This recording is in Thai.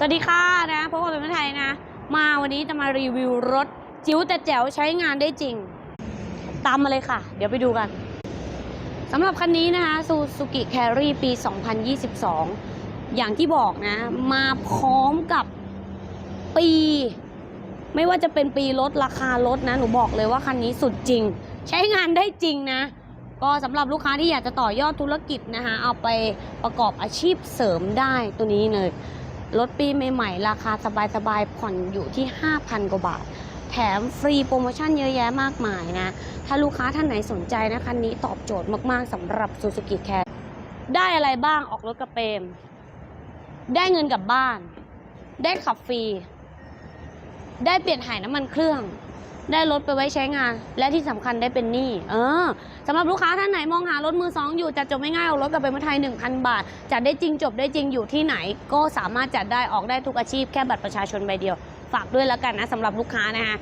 สวัสดีค่ะนะพบกับเป็นไทยนะ มาวันนี้จะมารีวิวรถ จิ๋วแต่แจ๋วใช้งานได้จริง ตามมาเลยค่ะ เดี๋ยวไปดูกันสำหรับคันนี้นะคะ Suzuki Carry ปี 2022 อย่างที่บอกนะ มาพร้อมกับปี ไม่ว่าจะเป็นปีรถราคารถนะ หนูบอกเลยว่าคันนี้สุดจริง ใช้งานได้จริงนะ ก็สำหรับลูกค้าที่อยากจะต่อยอดธุรกิจนะคะเอาไปประกอบอาชีพเสริมได้ตัวนี้เลย รถปีใหม่ๆ ราคาสบายๆ ผ่อนอยู่ที่ 5,000 กว่าบาท แถมฟรีโปรโมชั่นเยอะแยะมากมายนะ ถ้าลูกค้าท่านไหนสนใจนะคันนี้ตอบโจทย์มากๆสำหรับ Suzuki c a ได้อะไรบ้างออกรถกระเปม ได้เงินกลับบ้าน ได้ขับฟรี ได้เปลี่ยนถ่ายน้ำมันเครื่อง ได้รถไปไว้ใช้งาน และที่สำคัญได้เป็นหนี้เออสำหรับลูกค้าท่านไหนมองหารถมือสองอยู่จัดจบไม่ง่ายออกรถกลับไปเมืองไทย 1,000 บาทจัดได้จริงจบได้จริงอยู่ที่ไหน ก็สามารถจัดได้ออกได้ทุกอาชีพแค่บัตรประชาชนใบเดียว ฝากด้วยแล้วกันนะสำหรับลูกค้านะคะ